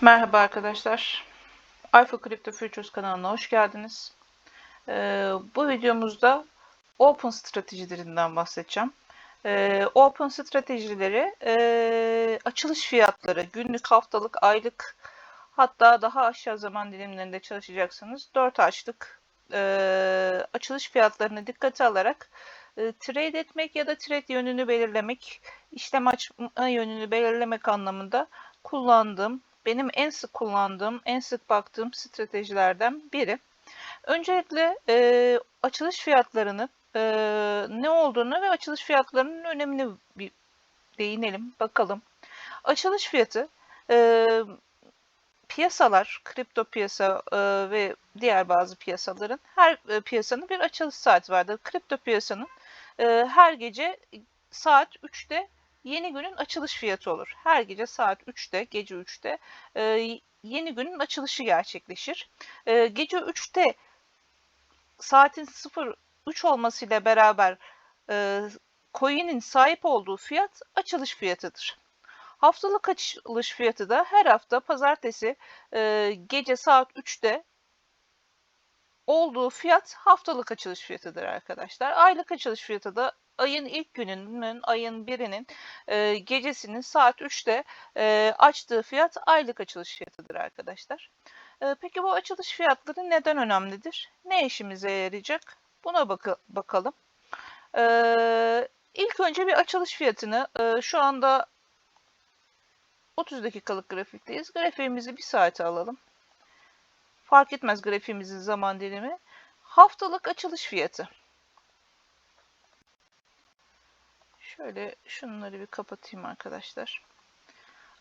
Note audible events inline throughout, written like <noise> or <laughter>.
Merhaba arkadaşlar. Alpha Crypto Futures kanalına hoş geldiniz. Ee, bu videomuzda Open stratejilerinden bahsedeceğim. Ee, open stratejileri e, açılış fiyatları günlük, haftalık, aylık hatta daha aşağı zaman dilimlerinde çalışacaksanız 4 açlık e, açılış fiyatlarını dikkate alarak e, trade etmek ya da trade yönünü belirlemek, işlem açma yönünü belirlemek anlamında kullandığım benim en sık kullandığım, en sık baktığım stratejilerden biri. Öncelikle e, açılış fiyatlarını e, ne olduğunu ve açılış fiyatlarının önemini bir değinelim, bakalım. Açılış fiyatı e, piyasalar, kripto piyasa e, ve diğer bazı piyasaların her e, piyasanın bir açılış saati vardır. Kripto piyasanın e, her gece saat 3'te yeni günün açılış fiyatı olur. Her gece saat 3'te, gece 3'te e, yeni günün açılışı gerçekleşir. E, gece 3'te saatin 03 olmasıyla beraber e, coin'in sahip olduğu fiyat açılış fiyatıdır. Haftalık açılış fiyatı da her hafta pazartesi e, gece saat 3'te olduğu fiyat haftalık açılış fiyatıdır arkadaşlar. Aylık açılış fiyatı da ayın ilk gününün, ayın birinin e, gecesinin saat 3'te e, açtığı fiyat aylık açılış fiyatıdır arkadaşlar. E, peki bu açılış fiyatları neden önemlidir? Ne işimize yarayacak? Buna bak bakalım. E, ilk önce bir açılış fiyatını e, şu anda 30 dakikalık grafikteyiz. Grafiğimizi bir saate alalım. Fark etmez grafiğimizin zaman dilimi. Haftalık açılış fiyatı. Şöyle şunları bir kapatayım arkadaşlar.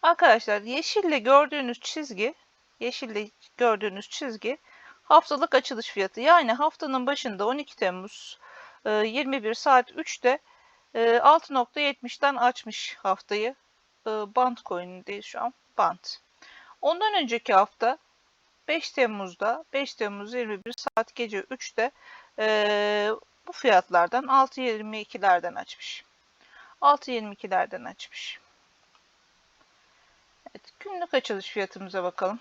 Arkadaşlar yeşille gördüğünüz çizgi, yeşille gördüğünüz çizgi haftalık açılış fiyatı. Yani haftanın başında 12 Temmuz 21 saat 3'te 6.70'den açmış haftayı. Band coin'indeyiz şu an. Band. Ondan önceki hafta 5 Temmuz'da 5 Temmuz 21 saat gece 3'te bu fiyatlardan 6.22'lerden açmış. 6.22'lerden açmış. Evet, günlük açılış fiyatımıza bakalım.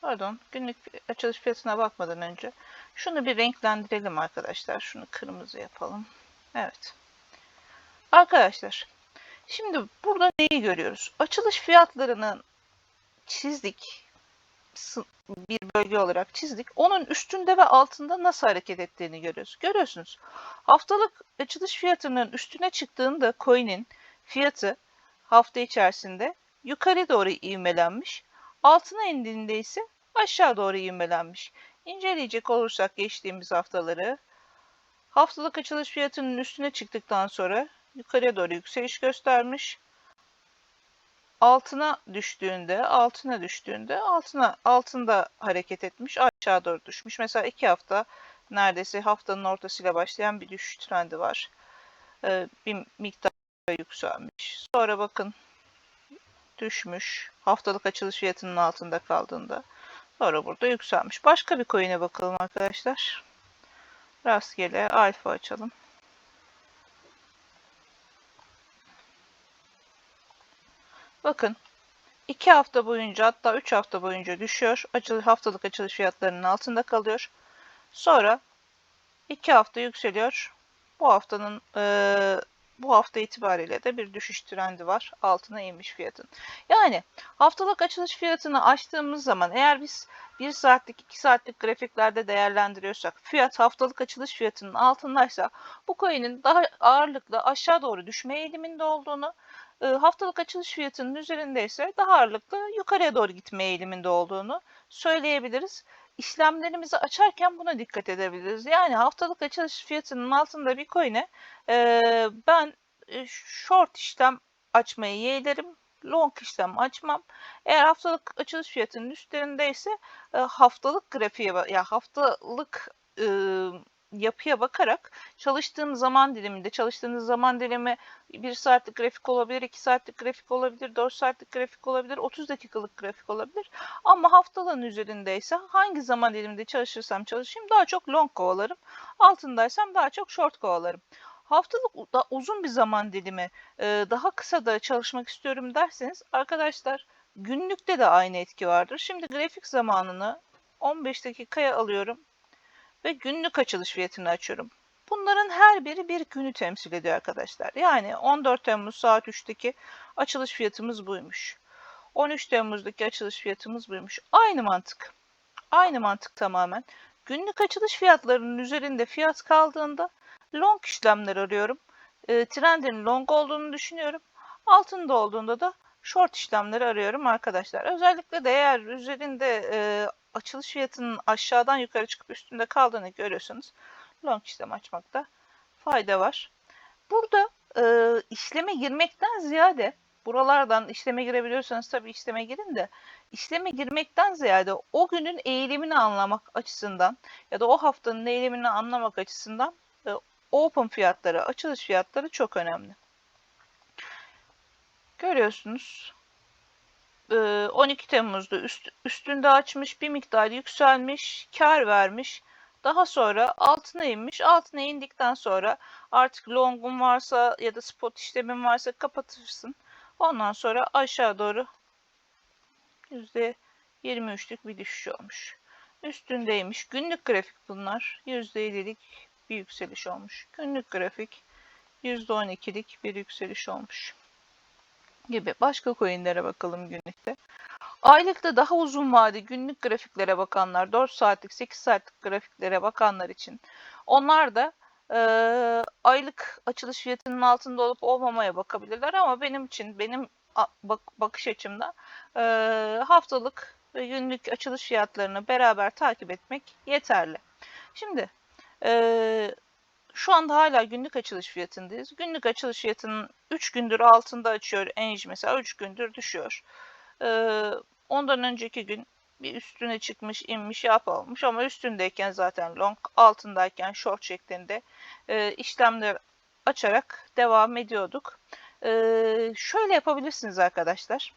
Pardon, günlük açılış fiyatına bakmadan önce şunu bir renklendirelim arkadaşlar. Şunu kırmızı yapalım. Evet. Arkadaşlar, şimdi burada neyi görüyoruz? Açılış fiyatlarının çizdik bir bölge olarak çizdik. Onun üstünde ve altında nasıl hareket ettiğini görüyoruz. Görüyorsunuz. Haftalık açılış fiyatının üstüne çıktığında coin'in fiyatı hafta içerisinde yukarı doğru ivmelenmiş. Altına indiğinde ise aşağı doğru ivmelenmiş. İnceleyecek olursak geçtiğimiz haftaları haftalık açılış fiyatının üstüne çıktıktan sonra yukarıya doğru yükseliş göstermiş altına düştüğünde, altına düştüğünde altına altında hareket etmiş, aşağı doğru düşmüş. Mesela iki hafta neredeyse haftanın ortasıyla başlayan bir düşüş trendi var. Ee, bir miktar yükselmiş. Sonra bakın düşmüş. Haftalık açılış fiyatının altında kaldığında. Sonra burada yükselmiş. Başka bir coin'e bakalım arkadaşlar. Rastgele alfa açalım. Bakın 2 hafta boyunca hatta 3 hafta boyunca düşüyor. Açılış, haftalık açılış fiyatlarının altında kalıyor. Sonra 2 hafta yükseliyor. Bu haftanın e, bu hafta itibariyle de bir düşüş trendi var. Altına inmiş fiyatın. Yani haftalık açılış fiyatını açtığımız zaman eğer biz 1 saatlik 2 saatlik grafiklerde değerlendiriyorsak fiyat haftalık açılış fiyatının altındaysa bu coin'in daha ağırlıklı aşağı doğru düşme eğiliminde olduğunu haftalık açılış fiyatının üzerinde ise daha ağırlıklı yukarıya doğru gitme eğiliminde olduğunu söyleyebiliriz. İşlemlerimizi açarken buna dikkat edebiliriz. Yani haftalık açılış fiyatının altında bir coin'e ben short işlem açmayı yeğlerim. Long işlem açmam. Eğer haftalık açılış fiyatının üstlerinde ise haftalık grafiğe ya haftalık yapıya bakarak çalıştığım zaman diliminde, çalıştığınız zaman dilimi 1 saatlik grafik olabilir, 2 saatlik grafik olabilir, 4 saatlik grafik olabilir, 30 dakikalık grafik olabilir. Ama haftalığın üzerindeyse hangi zaman diliminde çalışırsam çalışayım daha çok long kovalarım. Altındaysam daha çok short kovalarım. Haftalık da uzun bir zaman dilimi daha kısa da çalışmak istiyorum derseniz arkadaşlar Günlükte de aynı etki vardır. Şimdi grafik zamanını 15 dakikaya alıyorum ve günlük açılış fiyatını açıyorum. Bunların her biri bir günü temsil ediyor arkadaşlar. Yani 14 Temmuz saat 3'teki açılış fiyatımız buymuş. 13 Temmuz'daki açılış fiyatımız buymuş. Aynı mantık. Aynı mantık tamamen. Günlük açılış fiyatlarının üzerinde fiyat kaldığında long işlemler arıyorum. E, trendin long olduğunu düşünüyorum. Altında olduğunda da short işlemleri arıyorum arkadaşlar. Özellikle de eğer üzerinde e, açılış fiyatının aşağıdan yukarı çıkıp üstünde kaldığını görüyorsanız long işlem açmakta fayda var. Burada e, işleme girmekten ziyade buralardan işleme girebiliyorsanız tabii işleme girin de işleme girmekten ziyade o günün eğilimini anlamak açısından ya da o haftanın eğilimini anlamak açısından e, open fiyatları, açılış fiyatları çok önemli. Görüyorsunuz 12 Temmuz'da üst, üstünde açmış bir miktar yükselmiş, kar vermiş. Daha sonra altına inmiş. Altına indikten sonra artık long'un varsa ya da spot işlemin varsa kapatırsın. Ondan sonra aşağı doğru %23'lük bir düşüş olmuş. Üstündeymiş. Günlük grafik bunlar. %7'lik bir yükseliş olmuş. Günlük grafik %12'lik bir yükseliş olmuş. Gibi. Başka coinlere bakalım günlükte. Aylıkta daha uzun vade günlük grafiklere bakanlar, 4 saatlik, 8 saatlik grafiklere bakanlar için onlar da e, aylık açılış fiyatının altında olup olmamaya bakabilirler ama benim için, benim bak, bakış açımda e, haftalık ve günlük açılış fiyatlarını beraber takip etmek yeterli. Şimdi e, şu anda hala günlük açılış fiyatındayız. Günlük açılış fiyatının 3 gündür altında açıyor Enj mesela 3 gündür düşüyor. Ee, ondan önceki gün bir üstüne çıkmış, inmiş, yap olmuş ama üstündeyken zaten long, altındayken short şeklinde e, işlemler açarak devam ediyorduk. E, şöyle yapabilirsiniz arkadaşlar.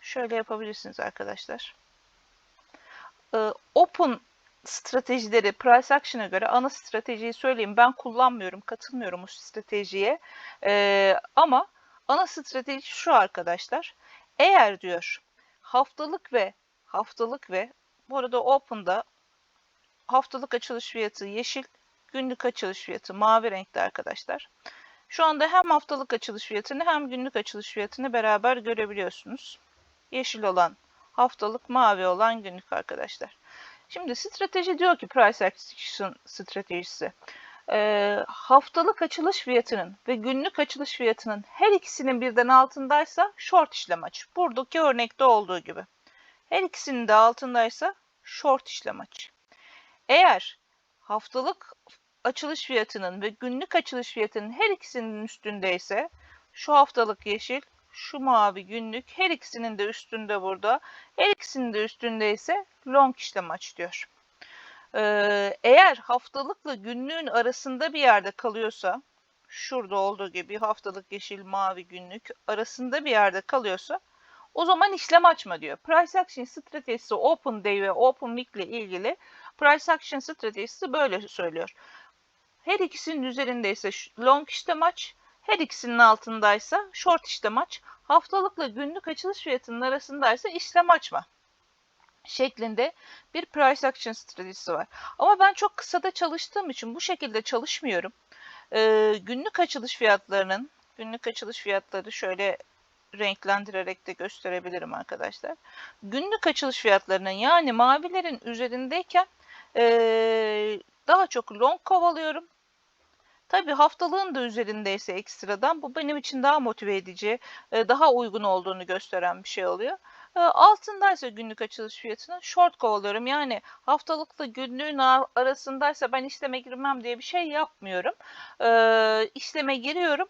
Şöyle yapabilirsiniz arkadaşlar. E, open stratejileri price action'a göre ana stratejiyi söyleyeyim. Ben kullanmıyorum, katılmıyorum o stratejiye. E, ama ana strateji şu arkadaşlar. Eğer diyor haftalık ve haftalık ve bu arada Open'da haftalık açılış fiyatı yeşil, günlük açılış fiyatı mavi renkte arkadaşlar. Şu anda hem haftalık açılış fiyatını hem günlük açılış fiyatını beraber görebiliyorsunuz. Yeşil olan haftalık, mavi olan günlük arkadaşlar. Şimdi strateji diyor ki price action stratejisi e, haftalık açılış fiyatının ve günlük açılış fiyatının her ikisinin birden altındaysa short işlem aç. Buradaki örnekte olduğu gibi. Her ikisinin de altındaysa short işlem aç. Eğer haftalık açılış fiyatının ve günlük açılış fiyatının her ikisinin üstündeyse şu haftalık yeşil, şu mavi günlük her ikisinin de üstünde burada. Her ikisinin de üstündeyse long işlem aç diyor. Ee, eğer haftalıkla günlüğün arasında bir yerde kalıyorsa, şurada olduğu gibi haftalık yeşil, mavi, günlük arasında bir yerde kalıyorsa o zaman işlem açma diyor. Price Action stratejisi Open Day ve Open Week ile ilgili Price Action stratejisi böyle söylüyor. Her ikisinin üzerindeyse long işlem aç, her ikisinin altındaysa short işlem aç, haftalıkla günlük açılış fiyatının arasındaysa işlem açma şeklinde bir price action stratejisi var. Ama ben çok kısada çalıştığım için bu şekilde çalışmıyorum. Ee, günlük açılış fiyatlarının, günlük açılış fiyatları şöyle renklendirerek de gösterebilirim arkadaşlar. Günlük açılış fiyatlarının yani mavilerin üzerindeyken ee, daha çok long kovalıyorum. Tabii haftalığın da üzerindeyse ekstradan bu benim için daha motive edici, daha uygun olduğunu gösteren bir şey oluyor. Altındaysa günlük açılış fiyatını short kovalıyorum. Yani haftalıkla günlüğün arasındaysa ben işleme girmem diye bir şey yapmıyorum. İşleme giriyorum.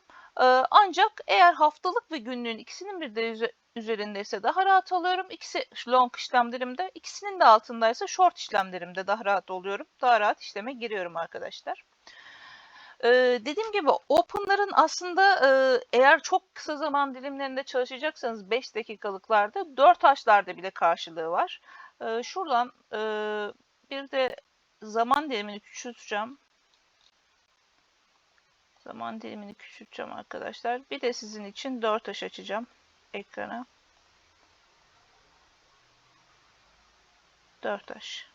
Ancak eğer haftalık ve günlüğün ikisinin bir de üzerindeyse daha rahat alıyorum. İkisi long işlemlerimde, ikisinin de altındaysa short işlemlerimde daha rahat oluyorum. Daha rahat işleme giriyorum arkadaşlar. E, dediğim gibi open'ların aslında e, eğer çok kısa zaman dilimlerinde çalışacaksanız 5 dakikalıklarda 4 haçlarda bile karşılığı var. E, şuradan e, bir de zaman dilimini küçülteceğim. Zaman dilimini küçülteceğim arkadaşlar. Bir de sizin için 4 haş açacağım ekrana. 4 haş.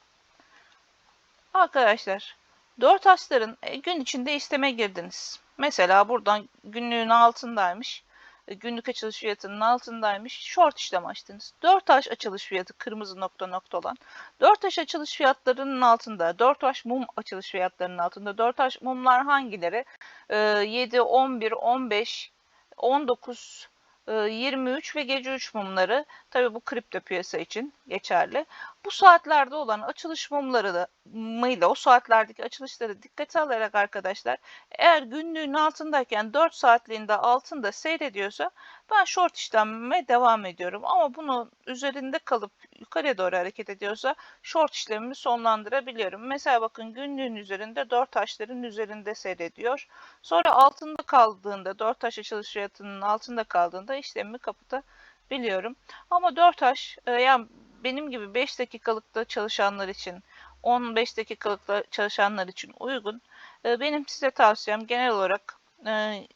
Arkadaşlar 4H'ların e, gün içinde isteme girdiniz. Mesela buradan günlüğün altındaymış. e, Günlük açılış fiyatının altındaymış. Short işlem açtınız. 4H açılış fiyatı kırmızı nokta nokta olan. 4H açılış fiyatlarının altında. 4H mum açılış fiyatlarının altında. 4H mumlar hangileri? Ee, 7, 11, 15, 19, e, 23 ve gece 3 mumları. Tabi bu kripto piyasa için geçerli. Bu saatlerde olan açılış mumları da mıyla o saatlerdeki açılışları dikkate alarak arkadaşlar eğer günlüğün altındayken 4 saatliğinde altında seyrediyorsa ben short işlemime devam ediyorum. Ama bunu üzerinde kalıp yukarıya doğru hareket ediyorsa short işlemimi sonlandırabiliyorum. Mesela bakın günlüğün üzerinde 4 taşların üzerinde seyrediyor. Sonra altında kaldığında 4 taş açılış fiyatının altında kaldığında işlemimi kapatabiliyorum. Ama 4 taş e, yani benim gibi 5 dakikalıkta çalışanlar için 15 dakikalıkta çalışanlar için uygun. E, Benim size tavsiyem genel olarak e,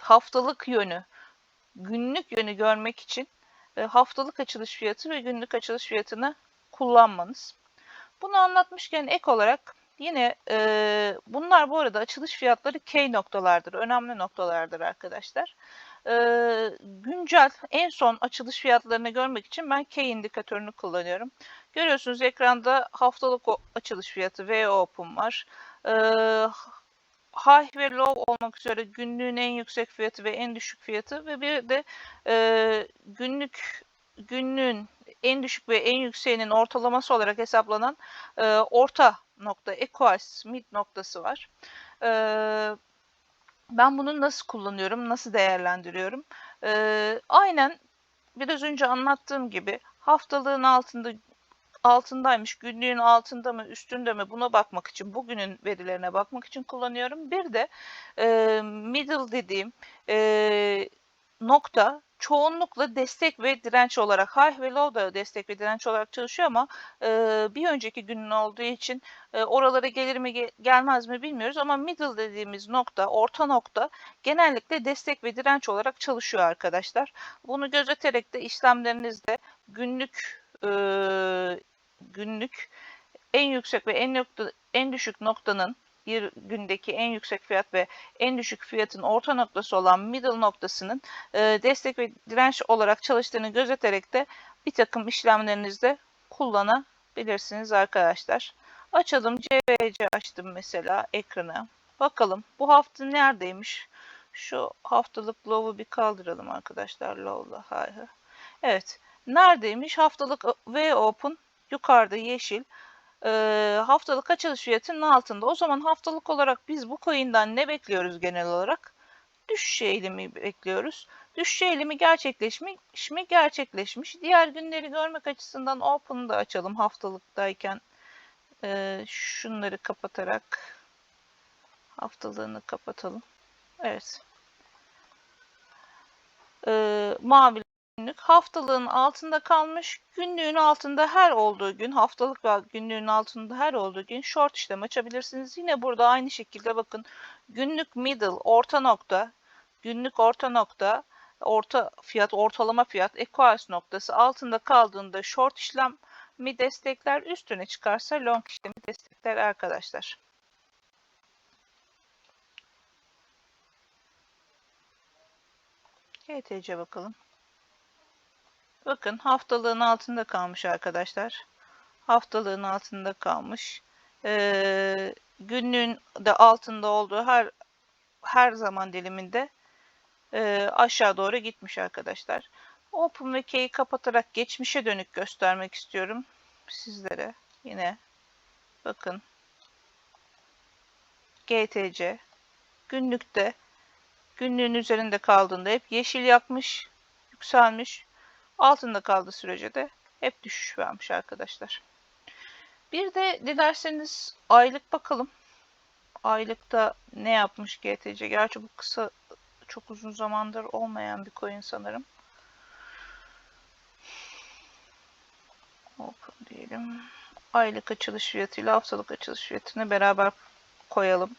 haftalık yönü, günlük yönü görmek için e, haftalık açılış fiyatı ve günlük açılış fiyatını kullanmanız. Bunu anlatmışken ek olarak yine e, bunlar bu arada açılış fiyatları K noktalardır, önemli noktalardır arkadaşlar. E, güncel en son açılış fiyatlarını görmek için ben K indikatörünü kullanıyorum. Görüyorsunuz ekranda haftalık açılış fiyatı V Open var. E, high ve low olmak üzere günlüğün en yüksek fiyatı ve en düşük fiyatı ve bir de e, günlük günlüğün en düşük ve en yükseğinin ortalaması olarak hesaplanan e, orta nokta, equals mid noktası var. E, ben bunu nasıl kullanıyorum, nasıl değerlendiriyorum? E, aynen biraz önce anlattığım gibi haftalığın altında altındaymış, günlüğün altında mı, üstünde mi buna bakmak için, bugünün verilerine bakmak için kullanıyorum. Bir de e, middle dediğim e, nokta çoğunlukla destek ve direnç olarak high ve low da destek ve direnç olarak çalışıyor ama e, bir önceki günün olduğu için e, oralara gelir mi ge- gelmez mi bilmiyoruz ama middle dediğimiz nokta orta nokta genellikle destek ve direnç olarak çalışıyor arkadaşlar. Bunu gözeterek de işlemlerinizde günlük e, günlük en yüksek ve en nokta, en düşük noktanın bir gündeki en yüksek fiyat ve en düşük fiyatın orta noktası olan middle noktasının e, destek ve direnç olarak çalıştığını gözeterek de bir takım işlemlerinizde kullanabilirsiniz arkadaşlar. Açalım CVC açtım mesela ekranı. Bakalım bu hafta neredeymiş? Şu haftalık low'u bir kaldıralım arkadaşlar low'la. Hayır. Evet. Neredeymiş? Haftalık V open yukarıda yeşil e, haftalık açılış fiyatının altında. O zaman haftalık olarak biz bu coin'den ne bekliyoruz genel olarak? Düşüş eğilimi bekliyoruz. Düşüş eğilimi gerçekleşmiş mi? Gerçekleşmiş. Diğer günleri görmek açısından Open'ı da açalım haftalıktayken. E, şunları kapatarak haftalığını kapatalım. Evet. E, mavi günlük haftalığın altında kalmış, günlüğün altında her olduğu gün, haftalık ve günlüğün altında her olduğu gün short işlem açabilirsiniz. Yine burada aynı şekilde bakın günlük middle, orta nokta, günlük orta nokta, orta fiyat, ortalama fiyat, equals noktası altında kaldığında short işlem mi destekler, üstüne çıkarsa long işlemi destekler arkadaşlar. GTC bakalım. Bakın haftalığın altında kalmış arkadaşlar. Haftalığın altında kalmış. Ee, günlüğün de altında olduğu her her zaman diliminde e, aşağı doğru gitmiş arkadaşlar. Open ve K'yi kapatarak geçmişe dönük göstermek istiyorum sizlere. Yine bakın GTC günlükte günlüğün üzerinde kaldığında hep yeşil yakmış, yükselmiş. Altında kaldığı sürece de hep düşüş vermiş arkadaşlar. Bir de dilerseniz aylık bakalım. Aylıkta ne yapmış GTC? Gerçi bu kısa çok uzun zamandır olmayan bir coin sanırım. Open diyelim. Aylık açılış fiyatıyla haftalık açılış fiyatını beraber koyalım.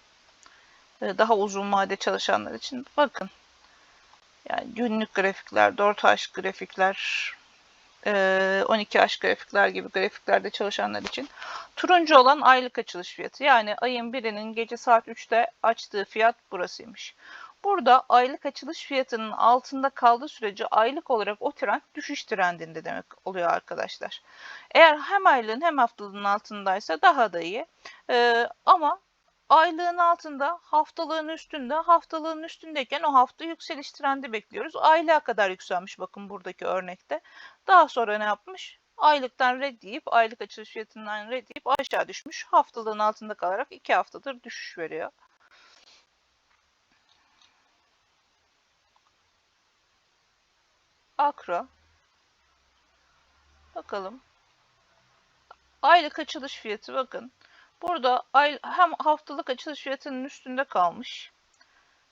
Ee, Daha uzun vade çalışanlar için bakın. Yani günlük grafikler, 4H grafikler e, 12 aş grafikler gibi grafiklerde çalışanlar için. Turuncu olan aylık açılış fiyatı. Yani ayın birinin gece saat 3'te açtığı fiyat burasıymış. Burada aylık açılış fiyatının altında kaldığı sürece aylık olarak o trend düşüş trendinde demek oluyor arkadaşlar. Eğer hem aylığın hem haftalığın altındaysa daha da iyi. Ee, ama aylığın altında, haftalığın üstünde, haftalığın üstündeyken o hafta yükseliş trendi bekliyoruz. Aylığa kadar yükselmiş bakın buradaki örnekte. Daha sonra ne yapmış? Aylıktan red deyip, aylık açılış fiyatından red deyip aşağı düşmüş. Haftalığın altında kalarak iki haftadır düşüş veriyor. Akro. Bakalım. Aylık açılış fiyatı bakın. Burada hem haftalık açılış fiyatının üstünde kalmış.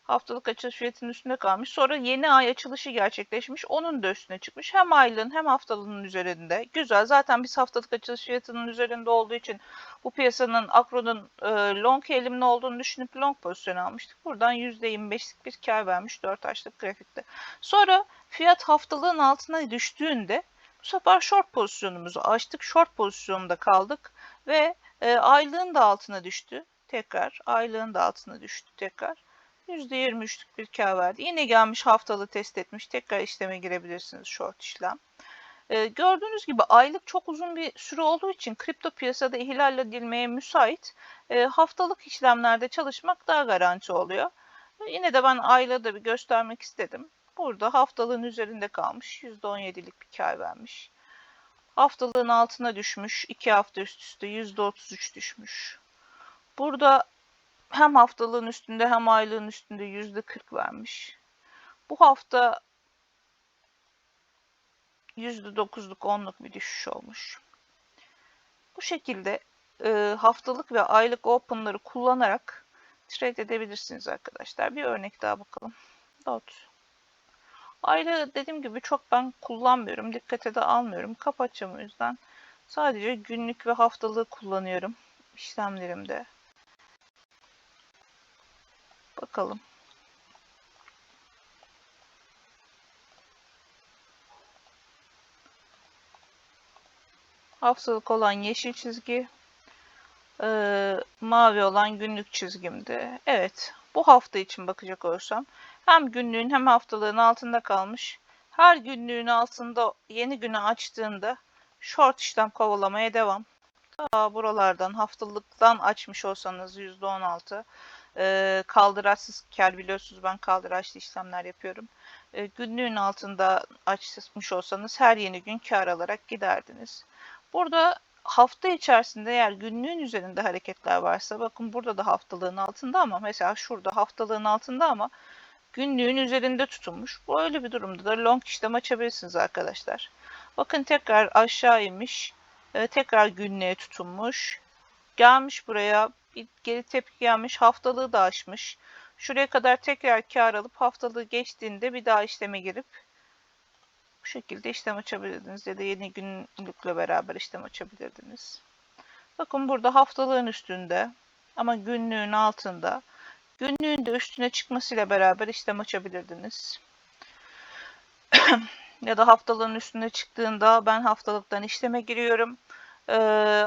Haftalık açılış fiyatının üstünde kalmış. Sonra yeni ay açılışı gerçekleşmiş. Onun da üstüne çıkmış. Hem aylığın hem haftalığın üzerinde. Güzel. Zaten biz haftalık açılış fiyatının üzerinde olduğu için bu piyasanın Akro'nun e, long eğilimli olduğunu düşünüp long pozisyon almıştık. Buradan %25'lik bir kar vermiş 4 açlık grafikte. Sonra fiyat haftalığın altına düştüğünde bu sefer short pozisyonumuzu açtık. Short pozisyonda kaldık ve e, aylığın da altına düştü. Tekrar aylığın da altına düştü tekrar. %23'lük bir kar verdi. Yine gelmiş haftalı test etmiş. Tekrar işleme girebilirsiniz short işlem. Ee, gördüğünüz gibi aylık çok uzun bir süre olduğu için kripto piyasada ihlal edilmeye müsait. E, haftalık işlemlerde çalışmak daha garanti oluyor. E, yine de ben aylığı da bir göstermek istedim. Burada haftalığın üzerinde kalmış. %17'lik bir kar vermiş. Haftalığın altına düşmüş. 2 hafta üst üste %33 düşmüş. Burada hem haftalığın üstünde hem aylığın üstünde %40 vermiş. Bu hafta %9'luk 10'luk bir düşüş olmuş. Bu şekilde e, haftalık ve aylık open'ları kullanarak trade edebilirsiniz arkadaşlar. Bir örnek daha bakalım. Dot. Aylığı dediğim gibi çok ben kullanmıyorum. Dikkate de almıyorum. Kapatacağım o yüzden. Sadece günlük ve haftalığı kullanıyorum işlemlerimde. Bakalım. Haftalık olan yeşil çizgi, e, mavi olan günlük çizgimdi. Evet, bu hafta için bakacak olursam hem günlüğün hem haftalığın altında kalmış. Her günlüğün altında yeni günü açtığında short işlem kovalamaya devam. Daha buralardan haftalıktan açmış olsanız %16 e, kaldıraçsız kar biliyorsunuz ben kaldıraçlı işlemler yapıyorum. E, günlüğün altında açmış olsanız her yeni gün kar alarak giderdiniz. Burada hafta içerisinde eğer günlüğün üzerinde hareketler varsa bakın burada da haftalığın altında ama mesela şurada haftalığın altında ama günlüğün üzerinde tutunmuş. Bu öyle bir durumda da long işlem açabilirsiniz arkadaşlar. Bakın tekrar aşağı inmiş. E, tekrar günlüğe tutunmuş. Gelmiş buraya bir geri tepki gelmiş. Haftalığı da aşmış. Şuraya kadar tekrar kar alıp haftalığı geçtiğinde bir daha işleme girip şekilde işlem açabilirdiniz ya da yeni günlükle beraber işlem açabilirdiniz. Bakın burada haftalığın üstünde ama günlüğün altında. Günlüğün de üstüne çıkmasıyla beraber işlem açabilirdiniz. <clears throat> ya da haftalığın üstüne çıktığında ben haftalıktan işleme giriyorum.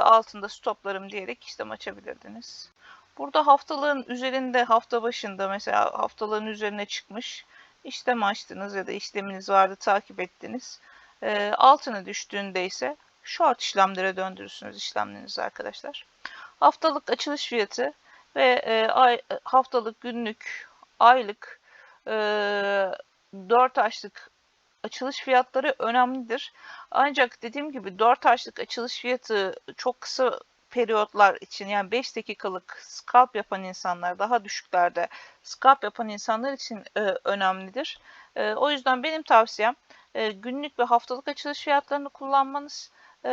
Altında stoplarım diyerek işlem açabilirdiniz. Burada haftalığın üzerinde hafta başında mesela haftalığın üzerine çıkmış işlem açtınız ya da işleminiz vardı takip ettiniz. E, altına düştüğünde ise short işlemlere döndürürsünüz işlemlerinizi arkadaşlar. Haftalık açılış fiyatı ve e, ay, haftalık, günlük, aylık, e, 4 açlık açılış fiyatları önemlidir. Ancak dediğim gibi 4 açlık açılış fiyatı çok kısa periyotlar için yani 5 dakikalık scalp yapan insanlar daha düşüklerde scalp yapan insanlar için e, önemlidir. E, o yüzden benim tavsiyem e, günlük ve haftalık açılış fiyatlarını kullanmanız. E,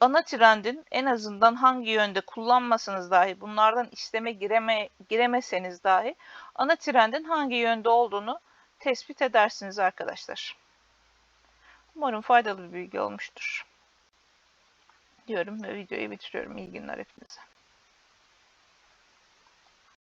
ana trendin en azından hangi yönde kullanmasanız dahi bunlardan işleme gireme, giremeseniz dahi ana trendin hangi yönde olduğunu tespit edersiniz arkadaşlar. Umarım faydalı bir bilgi olmuştur diyorum ve videoyu bitiriyorum. İyi günler hepinize.